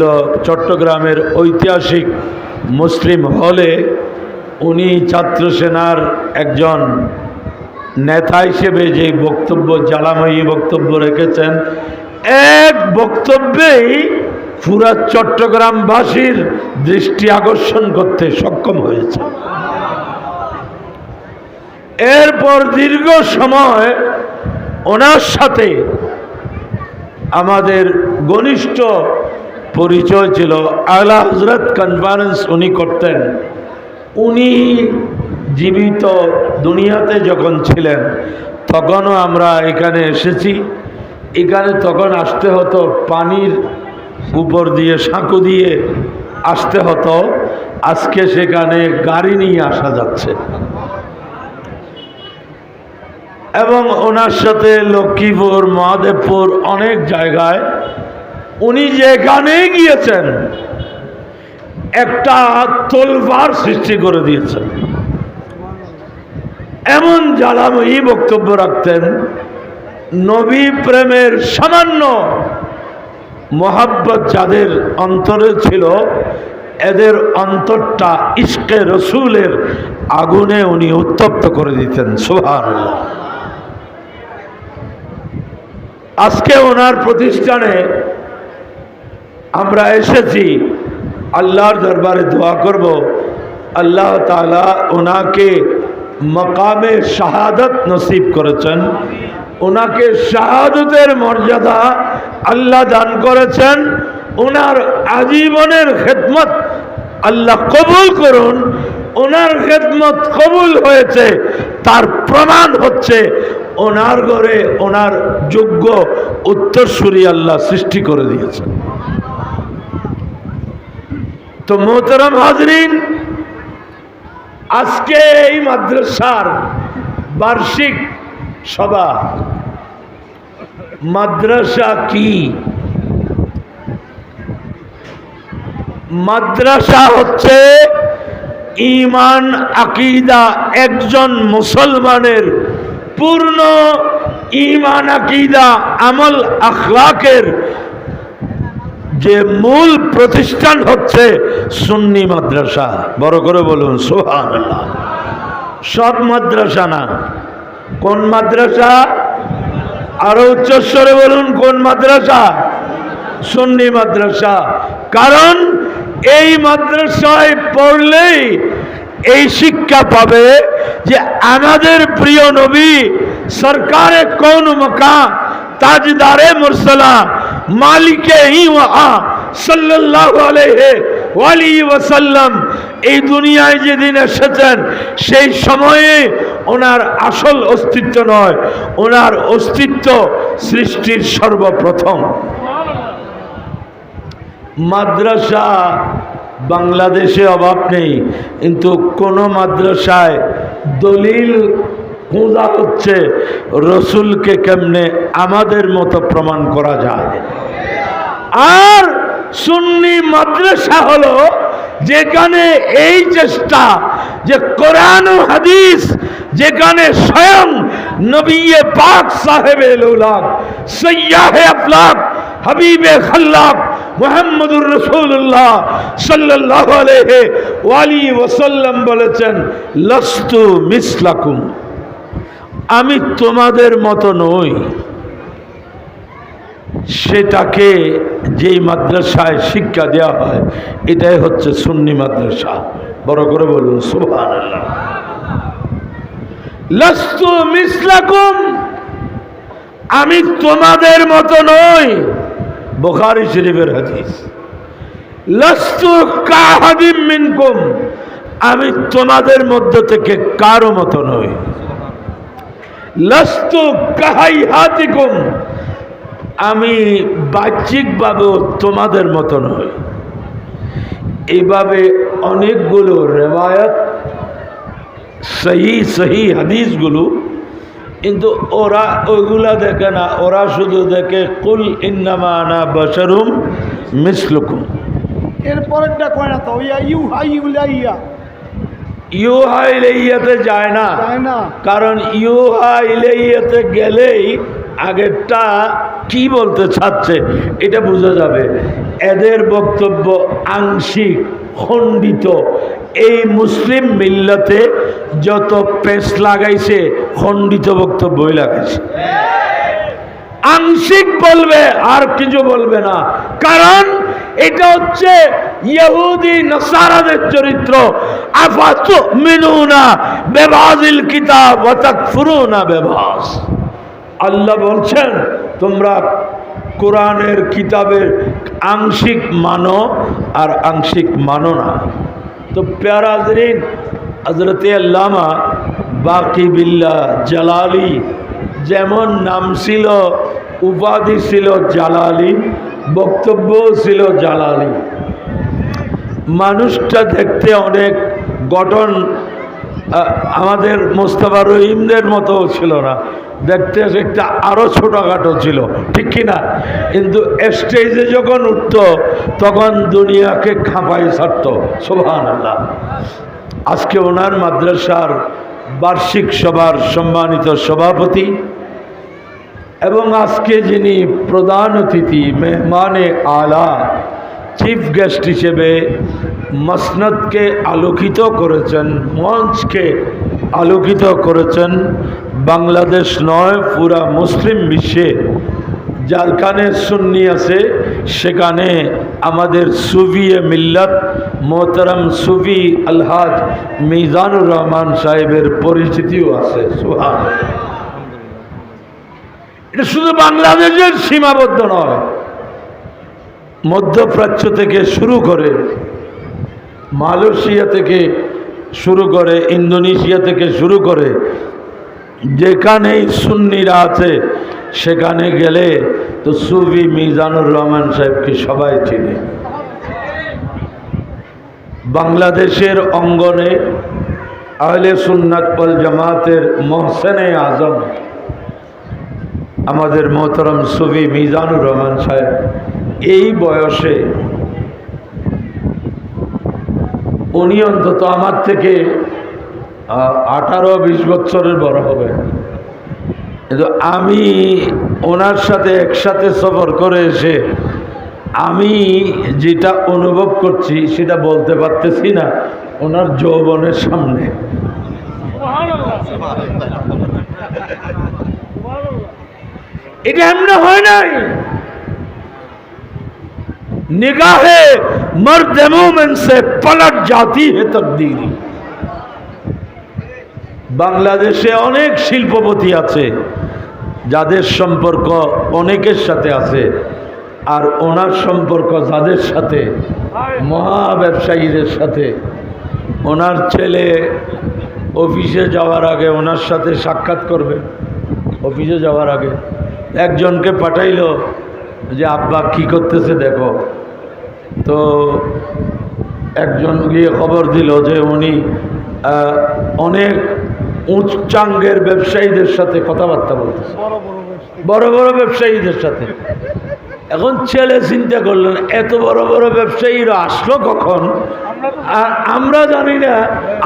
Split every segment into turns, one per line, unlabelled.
হয়েছিল চট্টগ্রামের ঐতিহাসিক মুসলিম হলে উনি ছাত্র সেনার একজন নেতা হিসেবে যে বক্তব্য, জ্বালাময়ী বক্তব্য রেখেছেন, এক বক্তব্যেই পুরা চট্টগ্রামবাসীর দৃষ্টি আকর্ষণ করতে সক্ষম হয়েছে। এরপর দীর্ঘ সময় ওনার সাথে আমাদের ঘনিষ্ঠ পরিচয় ছিল। আলা হজরত কনফারেন্স উনি করতেন। উনি জীবিত দুনিয়াতে যখন ছিলেন, তখনও আমরা এখানে এসেছি। এখানে তখন আসতে হতো, পানির উপর দিয়ে, সাঁকু দিয়ে আসতে হতো। আজকে সেখানে গাড়ি নিয়ে আসা যাচ্ছে। এবং ওনার সাথে লক্ষ্মীপুর, মহাদেবপুর অনেক জায়গায় উনি যেখানেই গিয়েছেন, একটা তোলবার সৃষ্টি করে দিয়েছেন। এমন জ্বালাময়ী বক্তব্য রাখতেন, নবী প্রেমের সামান্য মোহাব্বত যাদের অন্তরে ছিল, এদের অন্তরটা ইস্কে রসুলের আগুনে উনি উত্তপ্ত করে দিতেন সোহান আজকে ওনার প্রতিষ্ঠানে আমরা এসেছি আল্লাহর দরবারে দোয়া করব। আল্লাহ তালা ওনাকে মকামে শাহাদত নসিব করেছেন। ওনাকে শাহাদতের মর্যাদা আল্লাহ দান করেছেন। ওনার আজীবনের খেদমত আল্লাহ কবুল করুন। ওনার খেদমত কবুল হয়েছে, তার প্রমাণ হচ্ছে ওনার ঘরে ওনার যোগ্য উত্তরসূরি আল্লাহ সৃষ্টি করে দিয়েছেন। তো মোহতরম হাজরিন, আজকে এই মাদ্রাসার বার্ষিক সভা। মাদ্রাসা কি? মাদ্রাসা হচ্ছে ইমান আকিদা একজন মুসলমানের পূর্ণ ইমান আকিদা, আমল, আখলাকের যে মূল প্রতিষ্ঠান হচ্ছে সুন্নি মাদ্রাসা। বড় করে বলুন সোহান সব মাদ্রাসা না। কোন মাদ্রাসা? আরও উচ্চস্বরে বলুন, কোন মাদ্রাসা? সুন্নি মাদ্রাসা। কারণ এই মাদ্রাসায় পড়লেই এই শিক্ষা পাবে যে আমাদের প্রিয় নবী সরকারে কোন মকা, তাজদারে মুরসলা মালিকে ওয়াসাল্লাম এই দুনিয়ায় যেদিন এসেছেন, সেই সময়ে ওনার আসল অস্তিত্ব নয়, ওনার অস্তিত্ব সৃষ্টির সর্বপ্রথম। মাদ্রাসা বাংলাদেশে অভাব নেই, কিন্তু কোন মাদ্রাসায় দলিল খোঁজা হচ্ছে রসুলকে কেমনে আমাদের মতো প্রমাণ করা যায়? আর সুন্নি মাদ্রাসা হলো যেখানে এই চেষ্টা যে কোরআন হাদিস, যেখানে স্বয়ং নবিয়ে পাক সাহেবে সৈয়াহে হাবিবে খাল্লাক, মোহাম্মদুর রসুল্লাহ সাল্লাহ আলহে ওয়ালি ওসাল্লাম বলেছেন, লস্তু মিসলাকুম। আমি তোমাদের মতো নই। সেটাকে যেই মাদ্রাসায় শিক্ষা দেওয়া হয়, এটাই হচ্ছে সুন্নি মাদ্রাসা। বড় করে বলুন মিসলাকুম, আমি তোমাদের মতো নই। বোখারি শরীফের হাদিস। লস্তু কাহাদিম মিনকুম, আমি তোমাদের মধ্য থেকে কারও মতো নই। হাতিকুম। আমি বাহ্যিকভাবেও তোমাদের মতো নই। এইভাবে অনেকগুলো রেবায়ত সহি সহি হাদিসগুলো, কিন্তু ওরা ওইগুলা দেখে না। ওরা শুধু দেখে, কুল ইন্নামানা বসরুম মিসলুকুম।
এরপরেরটা কয় না তো? ইউ হাই ইউলা ইয়া
ইউহা ইলাইয়াতে যায় না। কারণ ইউহা ইলাইয়াতে গেলেই আগেরটা কি বলতে চাচ্ছে এটা বোঝা যাবে। এদের বক্তব্য আংশিক খণ্ডিত। এই মুসলিম মিল্লাতে যত পেস লাগাইছে খণ্ডিত বক্তব্যই লাগাইছে। আংশিক বলবে আর কিছু বলবে না। কারণ এটা হচ্ছে ইহুদি নসারাদের চরিত্র। আফাত মিনুনা বেবাজিল কিতাব ওয়াতাক ফুরুনা বেবাস আল্লাহ বলছেন, তোমরা কোরআনের কিতাবের আংশিক মানো আর আংশিক মানো না। তো প্যারাজরিন হজরত আল্লামা বাকি বিল্লা জালালি, যেমন নাম ছিল, উপাধি ছিল জালালি বক্তব্য ছিল জালালি। মানুষটা দেখতে অনেক গঠন আমাদের মোস্তফা রহিমদের মতো ছিল না। দেখতে একটা আরও ছোটোখাটো ছিল, ঠিক কিনা কিন্তু স্টেজে যখন উঠত, তখন দুনিয়াকে খাঁপাই ছাড়ত সোভান আল্লাহ আজকে ওনার মাদ্রাসার বার্ষিক সভার সম্মানিত সভাপতি এবং আজকে যিনি প্রধান অতিথি, মেহমানে আলা, চিফ গেস্ট হিসেবে মসনদকে আলোকিত করেছেন, মঞ্চকে আলোকিত করেছেন, বাংলাদেশ নয়, পুরা মুসলিম বিশ্বে। যার কানে সুন্নি আছে সেখানে আমাদের সুফিয়ে মিল্লাত, মোহতারাম সুফি আলহাজ মিজানুর রহমান সাহেবের পরিচিতিও আছে সুহান এটা শুধু বাংলাদেশের সীমাবদ্ধ নয়। মধ্যপ্রাচ্য থেকে শুরু করে মালয়েশিয়া থেকে শুরু করে ইন্দোনেশিয়া থেকে শুরু করে যেখানেই সুন্নিরা আছে, সেখানে গেলে তো সুবি মিজানুর রহমান সাহেবকে সবাই চিনে। বাংলাদেশের অঙ্গনে আহলে সুন্নাত জামাতের মহসেনে আজম আমাদের মোহতরম সুফি মিজানুর রহমান সাহেব, এই বয়সে উনি অন্তত আমার থেকে আঠারো বিশ বছরের বড় হবে কিন্তু আমি ওনার সাথে একসাথে সফর করে এসে আমি যেটা অনুভব করছি সেটা বলতে পারতেছি না, ওনার যৌবনের সামনে। এটা এমনি হয় নাই निगाहे मर्द मोमिन से पलट जाती है तकदीरी বাংলাদেশে অনেক শিল্পপতি আছে যাদের সম্পর্ক অনেকের সাথে আছে আর ওনার সম্পর্ক যাদের সাথে মহা ব্যবসায়ীদের সাথে ওনার ছেলে অফিসে যাওয়ার আগে ওনার সাথে সাক্ষাৎ করবে অফিসে যাওয়ার আগে একজনকে পাঠাইল যে আব্বা কি করতেছে দেখো? তো একজন গিয়ে খবর দিল যে উনি অনেক উচ্চাঙ্গের ব্যবসায়ীদের সাথে কথাবার্তা বলতেছে।
বড় বড় ব্যবসা
বড় বড় ব্যবসায়ীদের সাথে। এখন ছেলে চিন্তা করলেন, এত বড় বড় ব্যবসায়ীরা আসলো কখন? আর আমরা জানি না,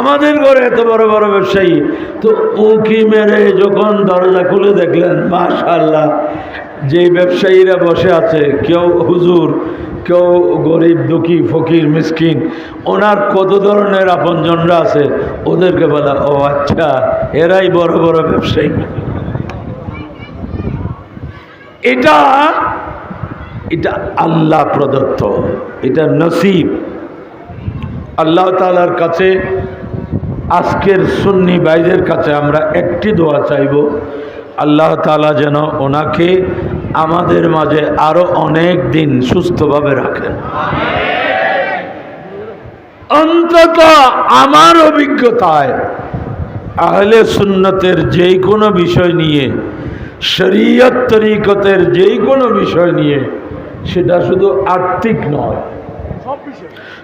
আমাদের ঘরে এত বড় বড় ব্যবসায়ী। তো উঁকি মেরে যখন দরজা খুলে দেখলেন মাশাল্লাহ যে ব্যবসায়ীরা বসে আছে, কেউ হুজুর, কেউ গরিব, দুঃখী, ফকির, মিসকিন, ওনার কত ধরনের আপনজনরা আছে, ওদেরকে বলা, ও আচ্ছা এরাই বড় বড় ব্যবসায়ী। এটা এটা আল্লাহ প্রদত্ত, এটা নসিব। আল্লাহ তালার কাছে, আজকের সুন্নি ভাইদের কাছে আমরা একটি দোয়া চাইব, আল্লাহ তালা যেন ওনাকে আমাদের মাঝে আরও অনেক দিন সুস্থভাবে রাখেন। অন্তত আমার অভিজ্ঞতায়, আহলে সুন্নতের যেই কোনো বিষয় নিয়ে, শরীয়ত তরিকতের যেই কোনো বিষয় নিয়ে সেটা শুধু আর্থিক নয়।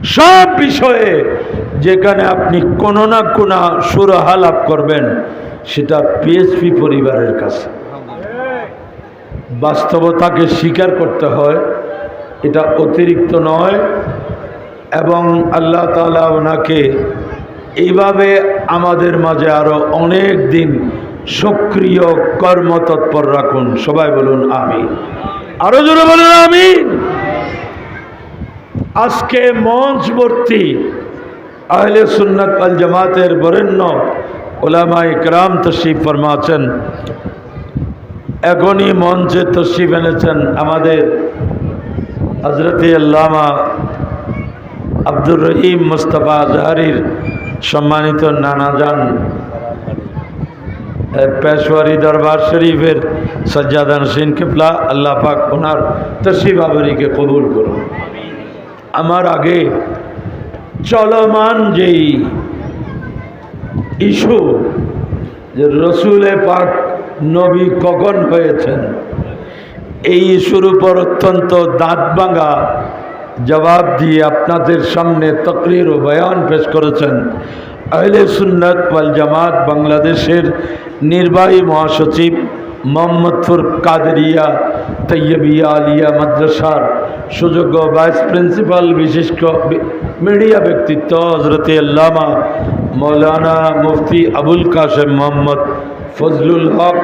সব বিষয়ে।
যেখানে আপনি কোনো না কোনো সুরাহা লাভ করবেন সেটা পিএসপি পরিবারের কাছে। বাস্তবতাকে স্বীকার করতে হয় এটা অতিরিক্ত নয়। এবং আল্লাহ তালা ওনাকে এইভাবে আমাদের মাঝে আরও অনেক দিন সক্রিয় কর্মতৎপর রাখুন। সবাই বলুন আমি আরও জোরে বলেন আমি আজকে মঞ্চ ভর্তি আহলে সুন্নত আল জামাতের বরেণ্য ওলামা ইকরাম তশরিফ ফরমাছেন এখনই মঞ্চে তশরিফ এনেছেন আমাদের হজরতে আল্লামা আব্দুর রহিম মুস্তফা জাহারির সম্মানিত নানাজান পেশওয়ারি দরবার শরীফের সজ্জাদান সিন কিবলা, আল্লাহ পাক ওনার তশরিফ আবরিকে কবুল করুন। আমার আগে চলমান যেই ইস্যু যে রসুলে পাক নবী কখন হয়েছেন, এই ইস্যুর উপর অত্যন্ত দাঁত ভাঙা জবাব দিয়ে আপনাদের সামনে তকরির ও বয়ান পেশ করেছেন। আহলে সুন্নত ওয়াল জামাত বাংলাদেশের নির্বাহী মহাসচিব মোহাম্মদপুর কাদেরিয়া তৈয়বিয়া আলিয়া মাদ্রাসার সুযোগ্য ভাইস প্রিন্সিপাল, বিশিষ্ট মিডিয়া ব্যক্তিত্ব হজরত আল্লামা মৌলানা মুফতি আবুল কাসেম মোহাম্মদ ফজলুল হক,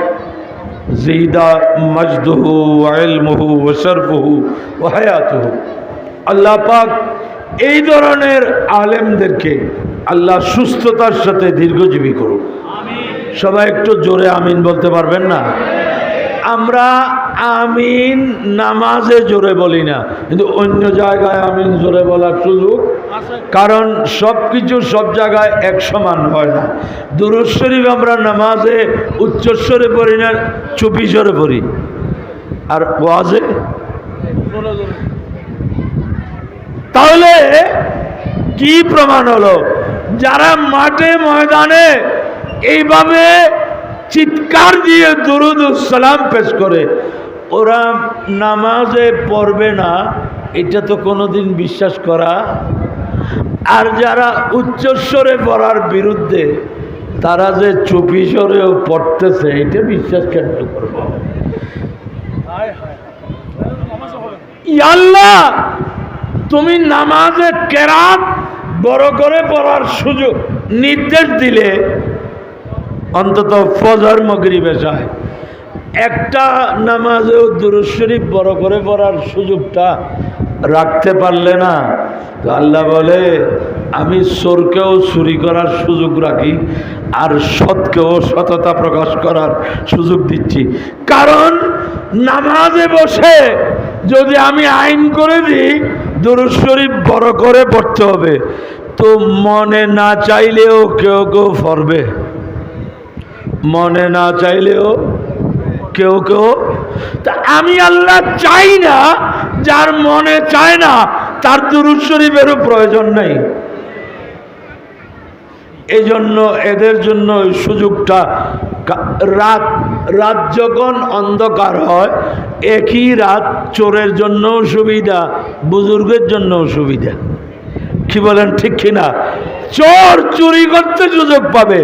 জিদা মজদুহু ইলমুহু ওশরফুহু ও হায়াতুহু। আল্লাহ পাক এই ধরনের আলেমদেরকে আল্লাহ সুস্থতার সাথে দীর্ঘজীবী করুন। সবাই একটু জোরে আমিন বলতে পারবেন না? আমরা আমিন নামাজে জোরে বলি না, কিন্তু অন্য জায়গায় আমিন জোরে বলার সুযোগ। কারণ সব কিছু সব জায়গায় এক সমান হয় না। দুরুদ আমরা নামাজে উচ্চস্বরে পড়ি না, চুপি স্বরে পড়ি। আর ওয়াজে? তাহলে কি প্রমাণ হলো? যারা মাঠে ময়দানে এইভাবে চিৎকার দিয়ে দরুদ সালাম পেশ করে ওরা নামাজে পড়বে না এটা তো কোনোদিন বিশ্বাস করা। আর যারা উচ্চস্বরে পড়ার বিরুদ্ধে তারা যে চুপি স্বরেও পড়তেছে এটা বিশ্বাস কেন করব? আল্লাহ তুমি নামাজে কেরাত বড় করে পড়ার সুযোগ, নির্দেশ দিলে অন্তত ফজর মগরি বেশায় একটা নামাজেও দুরুদ শরীফ বড় করে পড়ার সুযোগটা রাখতে পারলে না। তো আল্লাহ বলে, আমি চোরকেও চুরি করার সুযোগ রাখি আর সৎকেও সততা প্রকাশ করার সুযোগ দিচ্ছি। কারণ নামাজে বসে যদি আমি আইন করে দিই দুরুদ শরীফ বড় করে পড়তে হবে। তো মনে না চাইলেও কেউ কেউ পড়বে। মনে না চাইলেও কেউ কেউ তা আমি আল্লাহ চাই না, যার মনে চায় না, তার দুরুদ শরীফেরও প্রয়োজন নেই। এই জন্য এদের জন্য ওই সুযোগটা রাত রাত যখন অন্ধকার হয়, একই রাত চোরের জন্যও সুবিধা, বুজুর্গের জন্যও সুবিধা। কি বলেন, ঠিক কিনা চোর চুরি করতে সুযোগ পাবে,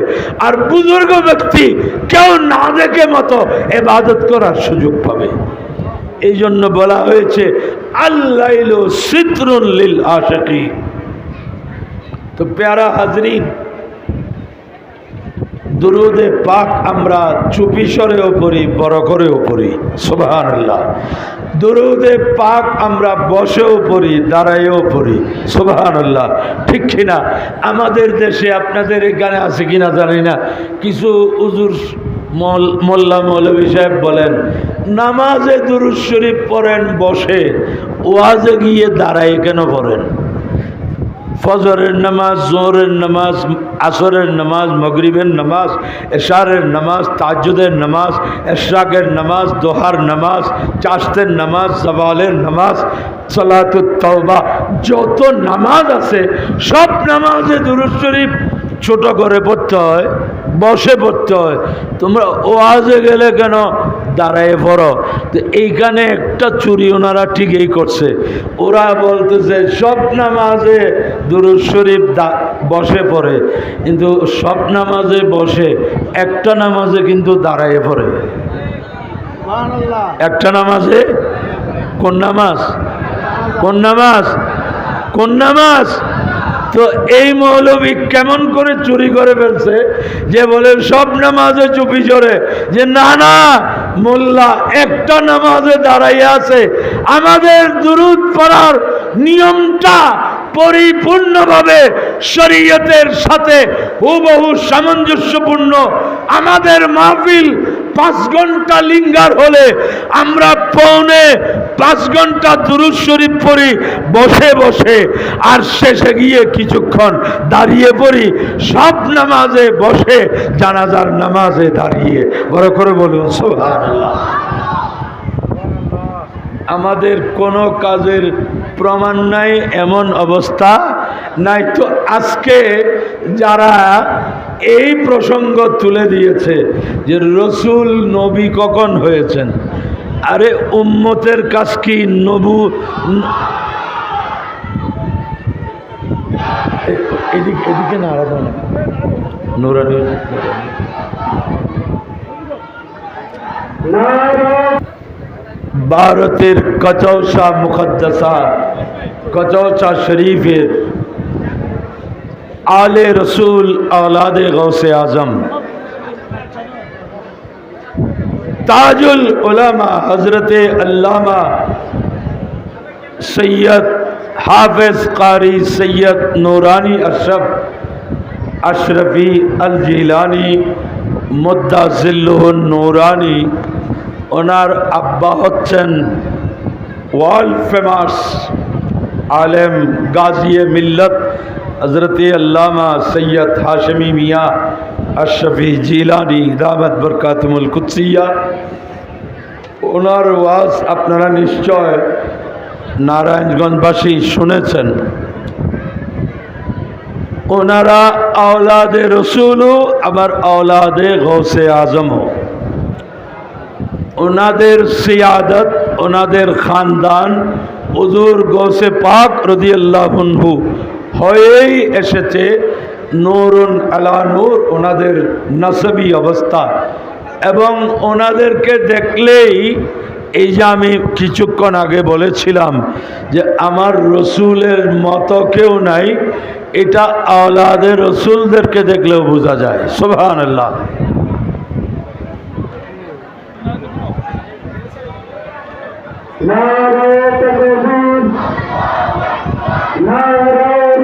আর বুজুর্গ ব্যক্তি কেউ না দেখে মতো এবাদত করার সুযোগ পাবে। এই জন্য বলা হয়েছে আল্লাহ সিত্রুল লিল আশাকি তো প্যারা হাজরিন দুরুদে পাক আমরা চুপি সরেও পড়ি, বড় করেও পড়ি। সোবাহান আল্লাহ দুরুদে পাক আমরা বসেও পড়ি দাঁড়াইও পড়ি। সোবাহান আল্লাহ ঠিক কিনা? আমাদের দেশে আপনাদের এখানে আছে কিনা জানি না। কিছু উজুর মল, মোল্লা মৌলভী সাহেব বলেন, নামাজে দুরুদ শরীফ পড়েন, বসে। ওয়াজে গিয়ে দাঁড়ায় কেন পড়েন? ফজরের নামাজ, জোহরের নামাজ, আসরের নামাজ, মগরিবের নামাজ, এশারের নামাজ তাজুদের নামাজ, এশরাকের নামাজ, দোহার নামাজ, চাষতের নামাজ, জবালের নামাজ, সালাতুত তওবা, যত নামাজ আছে, সব নামাজে দুরুদ শরীফ। ছোট করে পড়তে হয় বসে পড়তে হয়। তোমরা ওয়াজে গেলে কেন? দাঁড়ায় পড়ো। তো এইখানে একটা চুরি ওনারা ঠিকই করছে। ওরা বলতেছে সব নামাজে দুরুদ শরীফ দা- বসে পড়ে। কিন্তু সব নামাজে বসে একটা নামাজে কিন্তু দাঁড়ায় পড়ে। একটা নামাজে? কোন নামাজ? কোন নামাজ? কোন নামাজ? তো এই মৌলবী কেমন করে চুরি করে ফেলছে যে বলে, সব নামাজে চুপি চড়ে। যে না না, মোল্লা, একটা নামাজে দাঁড়াইয়া আছে। আমাদের দুরুদ পড়ার নিয়মটা পরিপূর্ণভাবে শরীয়তের সাথে হুবহু সামঞ্জস্যপূর্ণ। আমাদের মাহফিল পাঁচ ঘণ্টা লিঙ্গার হলে আমরা পৌনে পাঁচ ঘণ্টা দুরুদ শরীফ পড়ি, বসে বসে, আর শেষে গিয়ে কিছুক্ষণ দাঁড়িয়ে পড়ি, সব নামাজে বসে, জানাজার নামাজে দাঁড়িয়ে। বড় করে বলুন, সুবহানাল্লাহ। আমাদের কোনো কাজের প্রমাণ নাই, এমন অবস্থা নাই। তো আজকে যারা এই প্রসঙ্গ তুলে দিয়েছে যে রসুল নবী কখন হয়েছেন, আরে উম্মতের কাজ কি নবু? এদিকে এদিকে না, আলাদা ভারতের কচৌসা মুকদ্দসা কচৌসা শরীফের আলে রসুল আলাদে গৌসে আজম তাজুল উলামা হজরত আল্লামা সৈয়দ হাফেজ কারি সৈয়দ নুরানি আশরফ আশরফি আল জিলানি মুদাজিল্লুহন নুরানি ওনার আব্বা হচ্ছেন ওয়ার্ল্ড ফেমাস আলেম গাজিয়ে মিল্লত হজরত আল্লামা সৈয়দ হাশমি মিয়া আশরফি জিলানি দামত বরকাতমুল কুৎসিয়া ওনার ওয়াজ আপনারা নিশ্চয় নারায়ণগঞ্জবাসী শুনেছেন। ওনারা আওলাদে রসুলও আবার আওলাদে গৌসে আজমও ওনাদের সিয়াদত, ওনাদের খানদান উজুর গৌসে পাক রদিয়াল্লাহু হয়েই এসেছে। নূরুন আলা নূর, ওনাদের নসবি অবস্থা। এবং ওনাদেরকে দেখলেই, এই যে আমি কিছুক্ষণ আগে বলেছিলাম যে আমার রসুলের মতো কেউ নাই, এটা আওলাদের রসুলদেরকে দেখলেও বোঝা যায়। সোভান আল্লাহ নারায়ণ
নারায়ণ